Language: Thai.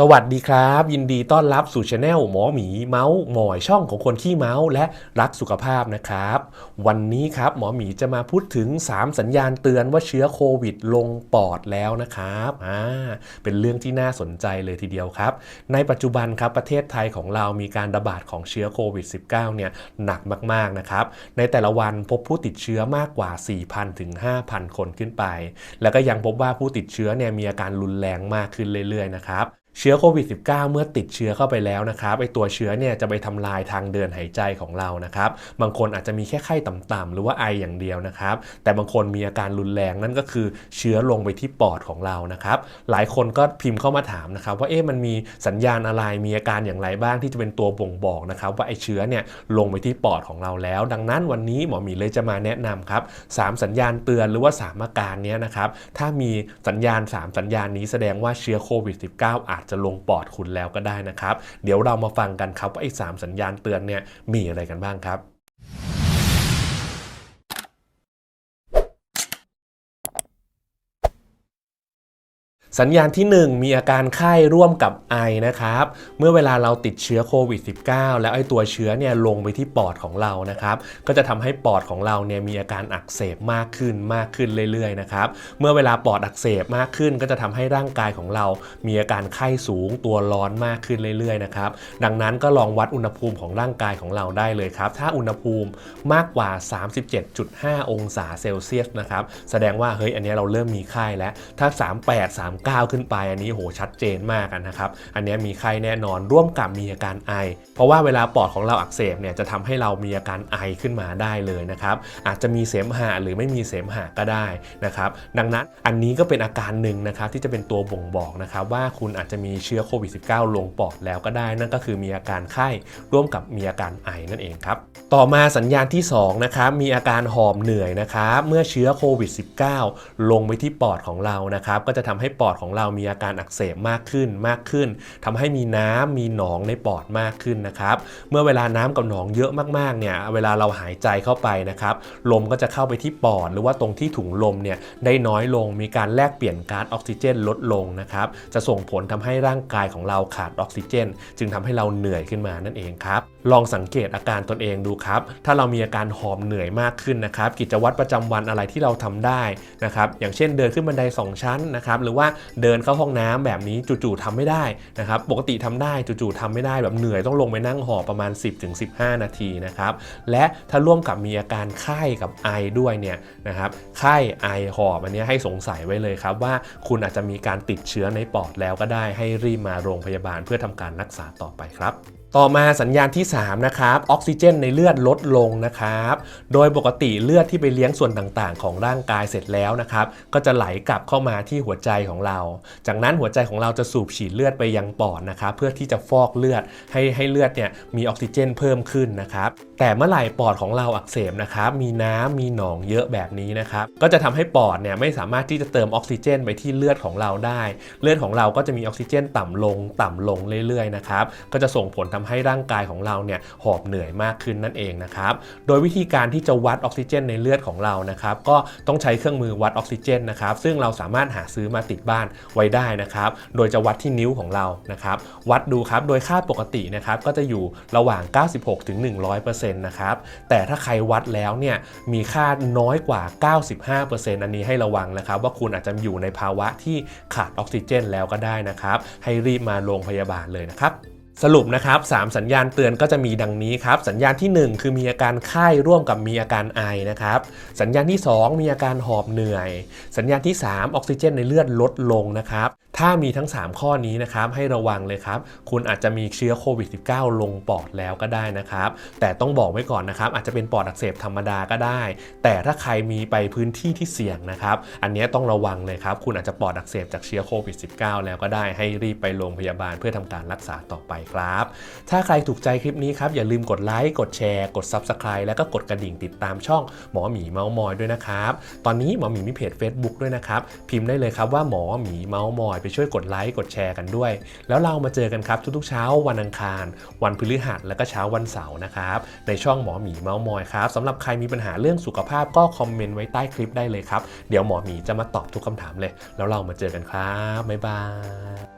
สวัสดีครับ ยินดีต้อนรับสู่ช anel หมอหมีเมาส์หมอยช่องของคนขี้เมาส์และรักสุขภาพนะครับ วันนี้ครับหมอหมีจะมาพูดถึง 3 สัญญาณเตือนว่าเชื้อโควิดลงปอดแล้วนะครับอ่าเป็นเรื่องที่น่าสนใจเลยทีเดียวครับ ในปัจจุบันครับประเทศไทยของเรามีการระบาดของเชื้อโควิด -19 เนี่ยหนักมากๆนะครับ ในแต่ละวันพบผู้ติดเชื้อมากกว่า 4,000 ถึง 5,000 คนขึ้นไป แล้วก็ยังพบว่าผู้ติดเชื้อเนี่ยมีอาการรุนแรงมากขึ้นเรื่อยๆนะครับ เชื้อโควิด -19 เมื่อติดเชื้อเข้าไปแล้วนะครับไอตัวเชื้อเนี่ยจะไปทำลายทางเดินหายใจของเรานะครับบางคนอาจจะมีแค่ไข้ต่ำๆหรือว่าไออย่างเดียวนะครับ แต่บางคนมีอาการรุนแรงนั่นก็คือเชื้อลงไปที่ปอดของเรานะครับ หลายคนก็พิมพ์เข้ามาถามนะครับ ว่าเอ๊ะมันมีสัญญาณอะไรมีอาการอย่างไรบ้างที่จะเป็นตัวบ่งบอกนะครับ ว่าไอเชื้อเนี่ยลงไปที่ปอดของเราแล้ว ดังนั้นวันนี้หมอหมีเลยจะมาแนะนำครับสามสัญญาณเตือนหรือว่าสามอาการเนี้ยนะครับถ้ามีสัญญาณ 3 สัญญาณนี้แสดงว่าเชื้อโควิด -19 อาจจะลงปอดคุณแล้วก็ได้นะครับ เดี๋ยวเรามาฟังกันครับว่าไอ้สามสัญญาณเตือนเนี่ยมีอะไรกันบ้างครับ สัญญาณที่ 1 มีอาการไข้ร่วมกับไอนะครับ เมื่อเวลาเราติดเชื้อโควิด -19 แล้วไอตัวเชื้อเนี่ยลงไปที่ปอดของเรานะครับ ก็จะทำให้ปอดของเราเนี่ยมีอาการอักเสบมากขึ้นมากขึ้นเรื่อยๆนะครับ เมื่อเวลาปอดอักเสบมากขึ้น ก็จะทำให้ร่างกายของเรา มีอาการไข้สูงตัวร้อนมากขึ้นเรื่อยๆนะครับ ดังนั้นก็ลองวัดอุณหภูมิของร่างกายของเราได้เลยครับ ถ้าอุณหภูมิมากกว่า 37.5 องศาเซลเซียสนะครับ แสดงว่าเฮ้ยอันนี้เราเริ่มมีไข้แล้ว ถ้า 38 39ขึ้นไป อันนี้โหชัดเจนมากนะครับ อันนี้มีไข้แน่นอนร่วมกับมีอาการไอ เพราะว่าเวลาปอดของเราอักเสบเนี่ยจะทำให้เรามีอาการไอขึ้นมาได้เลยนะครับ อาจจะมีเสมหะหรือไม่มีเสมหะก็ได้นะครับ ดังนั้นอันนี้ก็เป็นอาการหนึ่งนะครับที่จะเป็นตัวบ่งบอกนะครับว่าคุณอาจจะมีเชื้อโควิด -19 ลงปอดแล้วก็ได้ นั่นก็คือมีอาการไข้ร่วมกับมีอาการไอนั่นเองครับ ต่อมาสัญญาณที่2นะครับมีอาการหอบเหนื่อยนะครับเมื่อเชื้อโควิด -19 ลงไปที่ปอดของเรานะครับก็จะทำให้ปอดของเรามีอาการอักเสบมากขึ้นมากขึ้นทำให้มีน้ำมีหนองในปอดมากขึ้นนะครับ เมื่อเวลาน้ำกับหนองเยอะมากๆเนี่ยเวลาเราหายใจเข้าไปนะครับลมก็จะเข้าไปที่ปอด หรือว่าตรงที่ถุงลมเนี่ยได้น้อยลงมีการแลกเปลี่ยนก๊าซออกซิเจนลดลงนะครับจะส่งผลทำให้ร่างกายของเราขาดออกซิเจน จึงทำให้เราเหนื่อยขึ้นมานั่นเองครับลองสังเกตอาการตนเองดูครับถ้าเรามีอาการหอบเหนื่อยมากขึ้นนะครับกิจวัตรประจำวันอะไรที่เราทำได้นะครับอย่างเช่นเดินขึ้นบันได 2 ชั้นนะครับหรือว่าเดินเข้าห้องน้ำแบบนี้จู่ๆทำไม่ได้นะครับปกติทำได้จู่ๆทำไม่ได้แบบเหนื่อยต้องลงไปนั่งหอบประมาณ 10-15 นาทีนะครับและถ้าร่วมกับมีอาการไข้กับไอด้วยเนี่ยนะครับไข้ไอหอบอันนี้ให้สงสัยไว้เลยครับว่าคุณอาจจะมีการติดเชื้อในปอดแล้วก็ได้ให้รีบมาโรงพยาบาลเพื่อทำการรักษาต่อไปครับต่อมาสัญญาณที่ 3 นะครับ ออกซิเจนในเลือดลดลงนะครับ โดยปกติเลือดที่ไปเลี้ยงส่วนต่างๆ ของร่างกายเสร็จแล้วนะครับ ก็จะไหลกลับเข้ามาที่หัวใจของเรา จากนั้นหัวใจของเราจะสูบฉีดเลือดไปยังปอดนะครับ เพื่อที่จะฟอกเลือดให้ให้เลือดเนี่ยมีออกซิเจนเพิ่มขึ้นนะครับ แต่เมื่อไหร่ปอดของเราอักเสบนะครับมีน้ำมีหนองเยอะแบบนี้นะครับก็จะทำให้ปอดเนี่ยไม่สามารถที่จะเติมออกซิเจนไปที่เลือดของเราได้ เลือดของเราก็จะมีออกซิเจนต่ำลงต่ำลงเรื่อยๆนะครับก็จะส่งผลทำให้ร่างกายของเราเนี่ยหอบเหนื่อยมากขึ้นนั่นเองนะครับโดยวิธีการที่จะวัดออกซิเจนในเลือดของเรานะครับก็ต้องใช้เครื่องมือวัดออกซิเจนนะครับซึ่งเราสามารถหาซื้อมาติดบ้านไว้ได้นะครับโดยจะวัดที่นิ้วของเรานะครับวัดดูครับโดยค่าปกตินะครับก็จะอยู่ระหว่าง 96-100% 95%นะครับ แต่ถ้าใครวัดแล้วเนี่ยมีค่าน้อยกว่า 95%อันนี้ให้ระวังนะครับ ว่าคุณอาจจะอยู่ในภาวะที่ขาดออกซิเจนแล้วก็ได้นะครับ ให้รีบมาโรงพยาบาลเลยนะครับ สรุปนะครับ3สัญญาณเตือนก็จะมีดังนี้ครับสัญญาณที่ 1 คือมีอาการไข้ร่วมกับมีอาการไอนะครับสัญญาณที่ 2 มีอาการหอบเหนื่อย สัญญาณที่ 3 ออกซิเจนในเลือดลดลงนะครับถ้ามีทั้ง 3 ข้อนี้นะครับให้ระวังเลยครับคุณอาจจะมีเชื้อโควิด -19 ลงปอดแล้วก็ได้นะครับแต่ต้องบอกไว้ก่อนนะครับอาจจะเป็นปอดอักเสบธรรมดาก็ได้ แต่ถ้าใครมีไปพื้นที่ที่เสี่ยงนะครับอันนี้ต้องระวังเลยครับคุณอาจจะปอดอักเสบจากเชื้อโควิด -19 แล้วก็ได้ให้รีบไปโรงพยาบาลเพื่อทำการรักษาต่อไปครับ ถ้าใครถูกใจคลิปนี้ครับ อย่าลืมกดไลค์ กดแชร์ กด Subscribe แล้วก็กดกระดิ่งติดตามช่องหมอหมีเมาส์มอยด้วยนะครับ ตอนนี้หมอหมีมีเพจ Facebook ด้วยนะครับ พิมพ์ได้เลยครับว่าหมอหมีเมาส์มอย ไปช่วยกดไลค์ กดแชร์กันด้วย แล้วเรามาเจอกันครับทุกๆเช้าวันอังคาร วันพฤหัสแล้วก็เช้าวันเสาร์นะครับในช่องหมอหมีเมาส์มอยครับสำหรับใครมีปัญหาเรื่องสุขภาพก็คอมเมนต์ไว้ใต้คลิปได้เลยครับเดี๋ยวหมอหมีจะมาตอบทุกคำถามเลย แล้วเรามาเจอกันครับบ๊ายบาย